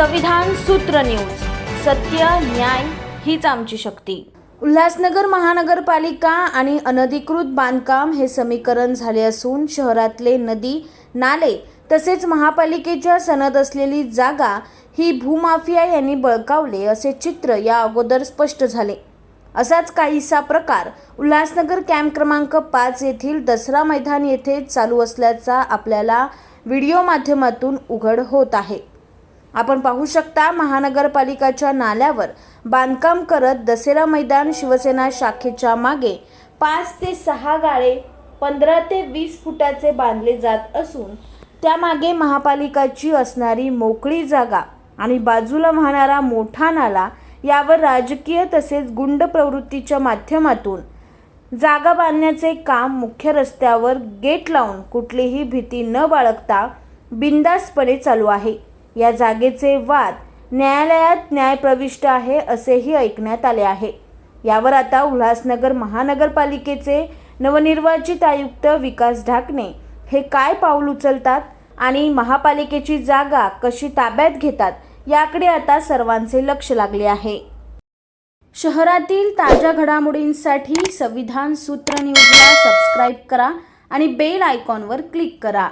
संविधान सूत्र न्यूज. सत्य न्याय हीच आमची शक्ती. उल्हासनगर महानगरपालिका आणि अनधिकृत बांधकाम हे समीकरण झाले असून शहरातले नदी नाले तसेच महापालिकेच्या सनद असलेली जागा ही भूमाफिया यांनी बळकावले असे चित्र या अगोदर स्पष्ट झाले. असाच काहीसा प्रकार उल्हासनगर कॅम्प क्रमांक पाच येथील दसरा मैदान येथे चालू असल्याचा आपल्याला व्हिडिओ माध्यमातून उघड होत आहे. आपण पाहू शकता महानगरपालिकाच्या नाल्यावर बांधकाम करत दसेरा मैदान शिवसेना शाखेच्या मागे पाच ते सहा गाळे पंधरा ते वीस फुटाचे बांधले जात असून त्यामागे महापालिकाची असणारी मोकळी जागा आणि बाजूला वाहणारा मोठा नाला यावर राजकीय तसेच गुंड प्रवृत्तीच्या माध्यमातून जागा बांधण्याचे काम मुख्य रस्त्यावर गेट लावून कुठलीही भीती न बाळगता बिंदासपणे चालू आहे. या जागेचे वाद न्यायालयात न्यायप्रविष्ट आहे असेही ऐकण्यात आले आहे. यावर आता उल्हासनगर महानगरपालिकेचे नवनिर्वाचित आयुक्त विकास ढाकणे हे काय पाऊल उचलतात आणि महापालिकेची जागा कशी ताब्यात घेतात याकडे आता सर्वांचे लक्ष लागले आहे. शहरातील ताज्या घडामोडींसाठी संविधान सूत्र न्यूजला सबस्क्राईब करा आणि बेल आयकॉनवर क्लिक करा.